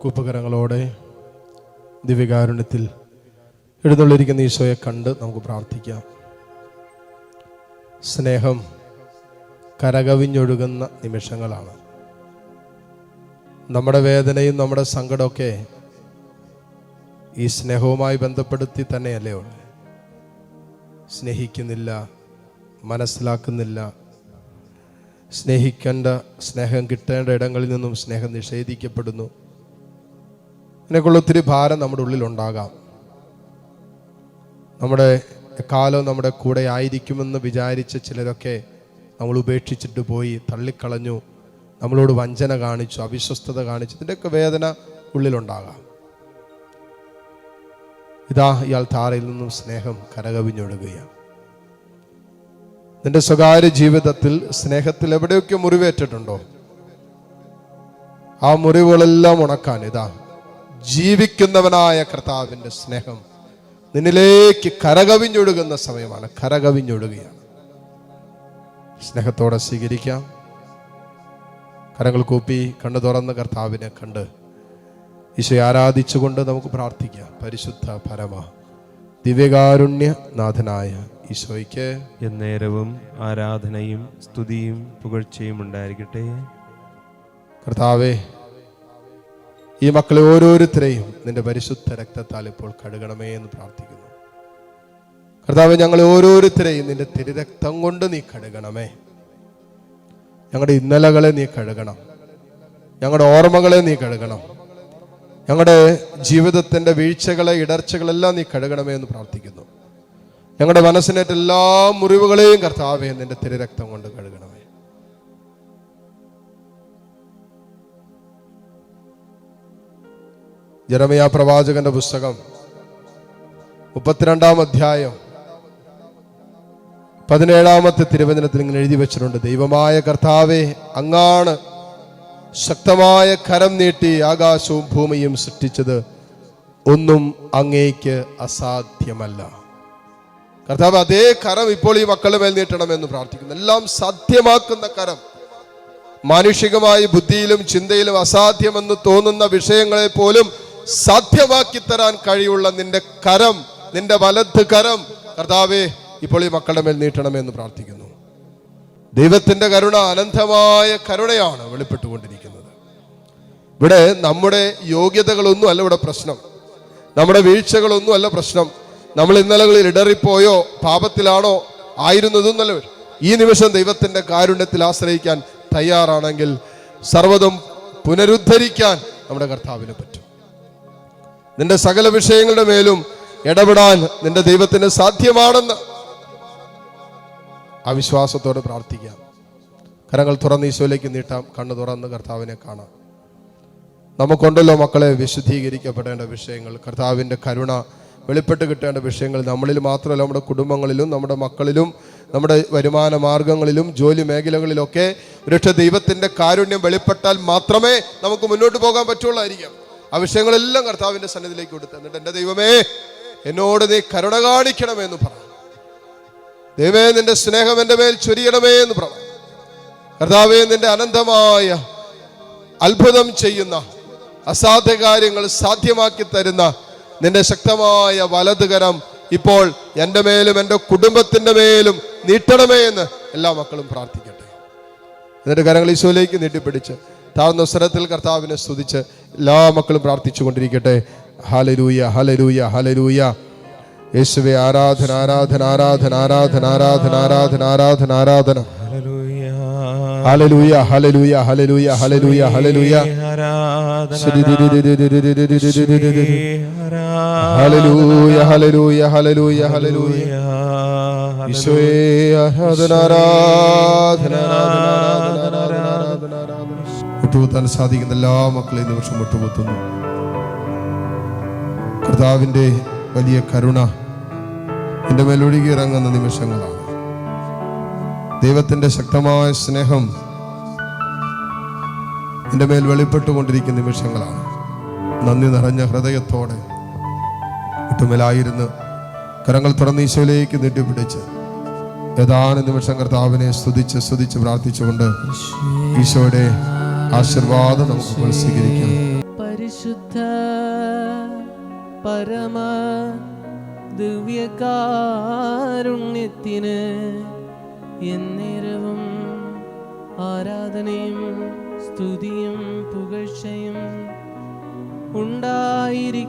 കൂപ്പകരങ്ങളോടെ ദിവ്യകാരുണ്യത്തിൽ എഴുന്നള്ളിരിക്കുന്ന ഈശോയെ കണ്ട് നമുക്ക് പ്രാർത്ഥിക്കാം. സ്നേഹം കരകവിഞ്ഞൊഴുകുന്ന നിമിഷങ്ങളാണ്. നമ്മുടെ വേദനയും നമ്മുടെ സങ്കടമൊക്കെ ഈ സ്നേഹവുമായി ബന്ധപ്പെടുത്തി തന്നെയല്ലേ ഉള്ളു. സ്നേഹിക്കുന്നില്ല മനസ്സിലാക്കുന്നില്ല. സ്നേഹിക്കേണ്ട സ്നേഹം കിട്ടേണ്ട ഇടങ്ങളിൽ നിന്നും സ്നേഹം നിഷേധിക്കപ്പെടുന്നു. ഇതിനെക്കുള്ള ഒത്തിരി ഭാരം നമ്മുടെ ഉള്ളിലുണ്ടാകാം നമ്മുടെ കാലം നമ്മുടെ കൂടെ ആയിരിക്കുമെന്ന് വിചാരിച്ച ചിലരൊക്കെ നമ്മൾ ഉപേക്ഷിച്ചിട്ട് പോയി തള്ളിക്കളഞ്ഞു നമ്മളോട് വഞ്ചന കാണിച്ചു അവിശ്വസ്തത കാണിച്ചു ഇതിന്റെയൊക്കെ വേദന ഉള്ളിലുണ്ടാകാം. ഇതാ ഇയാൾ താറയിൽ നിന്നും സ്നേഹം കരകവിഞ്ഞൊഴുകുകയാണ്. നിന്റെ സ്വകാര്യ ജീവിതത്തിൽ സ്നേഹത്തിൽ എവിടെയൊക്കെ മുറിവേറ്റിട്ടുണ്ടോ? ആ മുറിവുകളെല്ലാം ഉണക്കാൻ ഇതാ ജീവിക്കുന്നവനായ കർത്താവിന്റെ സ്നേഹം നിന്നിലേക്ക് കരകവിഞ്ഞൊഴുകുന്ന സമയമാണ്. കരകവിഞ്ഞൊഴുകുകയാണ്. സ്നേഹത്തോടെ സ്വീകരിക്കാം. കരങ്ങൾ കൂപ്പി കണ്ണു തുറന്ന് കർത്താവിനെ കണ്ട് ഈശോയെ ആരാധിച്ചുകൊണ്ട് നമുക്ക് പ്രാർത്ഥിക്കാം. പരിശുദ്ധ പരമ ദിവ്യകാരുണ്യ നാഥനായ ഈശോയ്ക്ക് എന്നേരവും ആരാധനയും സ്തുതിയും പുകഴ്ചയും ഉണ്ടായിരിക്കട്ടെ. കർത്താവെ ഈ മക്കളെ ഓരോരുത്തരെയും നിന്റെ പരിശുദ്ധ രക്തത്താൽ ഇപ്പോൾ കഴുകണമേ എന്ന് പ്രാർത്ഥിക്കുന്നു. കർത്താവ് ഞങ്ങളെ ഓരോരുത്തരെയും നിന്റെ തിരുരക്തം കൊണ്ട് നീ കഴുകണമേ. ഞങ്ങളുടെ ഇന്നലകളെ നീ കഴുകണം. ഞങ്ങളുടെ ഓർമ്മകളെ നീ കഴുകണം. ഞങ്ങളുടെ ജീവിതത്തിന്റെ വീഴ്ചകളെ ഇടർച്ചകളെല്ലാം നീ കഴുകണമേ എന്ന് പ്രാർത്ഥിക്കുന്നു. ഞങ്ങളുടെ മനസ്സിനേറ്റ എല്ലാ മുറിവുകളെയും കർത്താവെ നിന്റെ തിരുരക്തം കൊണ്ട് കഴുകണമേ ജനമയ പ്രവാചകന്റെ പുസ്തകം. മുപ്പത്തിരണ്ടാം അധ്യായം. പതിനേഴാമത്തെ തിരുവചനത്തിൽ ഇങ്ങനെ എഴുതി വെച്ചിട്ടുണ്ട്. ദൈവമായ കർത്താവെ അങ്ങാണ് ശക്തമായ കരം നീട്ടി ആകാശവും ഭൂമിയും സൃഷ്ടിച്ചത്. ഒന്നും അങ്ങേക്ക് അസാധ്യമല്ല. കർത്താവ് അതേ കരം ഇപ്പോൾ ഈ മക്കളുടെ മേൽ നീട്ടണമെന്ന് പ്രാർത്ഥിക്കുന്നു. എല്ലാം സാധ്യമാക്കുന്ന കരം. മാനുഷികമായി ബുദ്ധിയിലും ചിന്തയിലും അസാധ്യമെന്ന് തോന്നുന്ന വിഷയങ്ങളെ പോലും സാധ്യമാക്കി തരാൻ കഴിയുള്ള നിന്റെ കരം നിന്റെ വലത് കരം കർത്താവെ ഇപ്പോൾ ഈ മക്കളുടെ മേൽ നീട്ടണമെന്ന് പ്രാർത്ഥിക്കുന്നു. ദൈവത്തിന്റെ കരുണ അനന്തമായ കരുണയാണ് വെളിപ്പെട്ടുകൊണ്ടിരിക്കുന്നത്. ഇവിടെ നമ്മുടെ യോഗ്യതകളൊന്നും അല്ല ഇവിടെ പ്രശ്നം. നമ്മുടെ വീഴ്ചകളൊന്നും അല്ല പ്രശ്നം. നമ്മൾ ഇന്നലകളിൽ ഇടറിപ്പോയോ പാപത്തിലാണോ ആയിരുന്നതെന്നല്ല ഈ നിമിഷം ദൈവത്തിന്റെ കാരുണ്യത്തിൽ ആശ്രയിക്കാൻ തയ്യാറാണെങ്കിൽ സർവതും പുനരുദ്ധരിക്കാൻ നമ്മുടെ കർത്താവിന് പറ്റും. നിന്റെ സകല വിഷയങ്ങളുടെ മേലും ഇടപെടാൻ നിന്റെ ദൈവത്തിന് സാധ്യമാണെന്ന് അവിശ്വാസത്തോടെ പ്രാർത്ഥിക്കാം. കരങ്ങൾ തുറന്ന് ഈശോയിലേക്ക് നീട്ടാം. കണ്ണു തുറന്ന് കർത്താവിനെ കാണാം. നമുക്കുണ്ടല്ലോ മക്കളെ വിശുദ്ധീകരിക്കപ്പെടേണ്ട വിഷയങ്ങൾ. കർത്താവിന്റെ കരുണ വെളിപ്പെട്ട് കിട്ടേണ്ട വിഷയങ്ങൾ നമ്മളിൽ മാത്രമല്ല നമ്മുടെ കുടുംബങ്ങളിലും നമ്മുടെ മക്കളിലും നമ്മുടെ വരുമാന മാർഗങ്ങളിലും ജോലി മേഖലകളിലൊക്കെ ഒരുപക്ഷെ ദൈവത്തിന്റെ കാരുണ്യം വെളിപ്പെട്ടാൽ മാത്രമേ നമുക്ക് മുന്നോട്ട് പോകാൻ പറ്റുള്ളായിരിക്കാം. ആ വിഷയങ്ങളെല്ലാം കർത്താവിന്റെ സന്നിധിയിലേക്ക് കൊടുത്ത് എന്നിട്ട് എന്റെ ദൈവമേ എന്നോട് നീ കരുണ കാണിക്കണമേ എന്ന് പറഞ്ഞു. ദൈവമേ നിന്റെ സ്നേഹം എന്റെ മേൽ ചൊരിയണമേ എന്ന് പറഞ്ഞു. കർത്താവേ നിന്റെ അനന്തമായ അത്ഭുതം ചെയ്യുന്ന അസാധ്യ കാര്യങ്ങൾ സാധ്യമാക്കി തരുന്ന നിന്റെ ശക്തമായ വലതുകരം ഇപ്പോൾ എന്റെ മേലും എന്റെ കുടുംബത്തിന്റെ മേലും നീട്ടണമേ എന്ന് എല്ലാ മക്കളും പ്രാർത്ഥിക്കട്ടെ. എന്നിട്ട് കരങ്ങൾ ഈശോയിലേക്ക് നീട്ടിപ്പിടിച്ച് താഴ്ന്ന സ്വരത്തിൽ കർത്താവിനെ സ്തുതിച്ച് എല്ലാ മക്കളും പ്രാർത്ഥിച്ചു കൊണ്ടിരിക്കട്ടെ ഹലരൂയ ഹലരൂയ ഹലരൂയ യേശുവെ ആരാധന ആരാധന ആരാധന ആരാധന ആരാധന ആരാധന ആരാധന ആരാധന ഹലലൂയ ഹലലൂയ ഹലലൂയ ഹലലൂയ ഹലലൂയ ഹലലൂയ ഹലലൂയ ഹലലൂയ ഹലലൂയ ഈശോയെ ആരാധന ആരാധന ആരാധന മുട്ടുകുത്താൻ സാധിക്കുന്ന എല്ലാ മക്കളെയും നിമിഷം മുട്ടുകുത്തുന്നു കർത്താവിന്റെ വലിയ കരുണ എന്റെ മേലൊഴുകി ഇറങ്ങുന്ന നിമിഷങ്ങളാണ്. ദൈവത്തിന്റെ ശക്തമായ സ്നേഹം എന്റെ മേൽ വെളിപ്പെട്ടുകൊണ്ടിരിക്കുന്ന നിമിഷങ്ങളാണ്. നന്ദി നിറഞ്ഞ ഹൃദയത്തോടെ ഒട്ടുമേലായിരുന്നു കരങ്ങൾ തുറന്ന് ഈശോയിലേക്ക് നീട്ടിപ്പിടിച്ച് ഏതാനും നിമിഷം കർത്താവിനെ സ്തുതിച്ച് സ്തുതിച്ച് പ്രാർത്ഥിച്ചുകൊണ്ട് ഈശോയുടെ ആശീർവാദം നമുക്ക് സ്വീകരിക്കാം. പരിശുദ്ധ പരമ ദിവ്യകാരുണ്യത്തിന് എന്നേരവും ആരാധനയും സ്തുതിയും പുകഴ്ചയും ഉണ്ടായിരിക്കട്ടെ.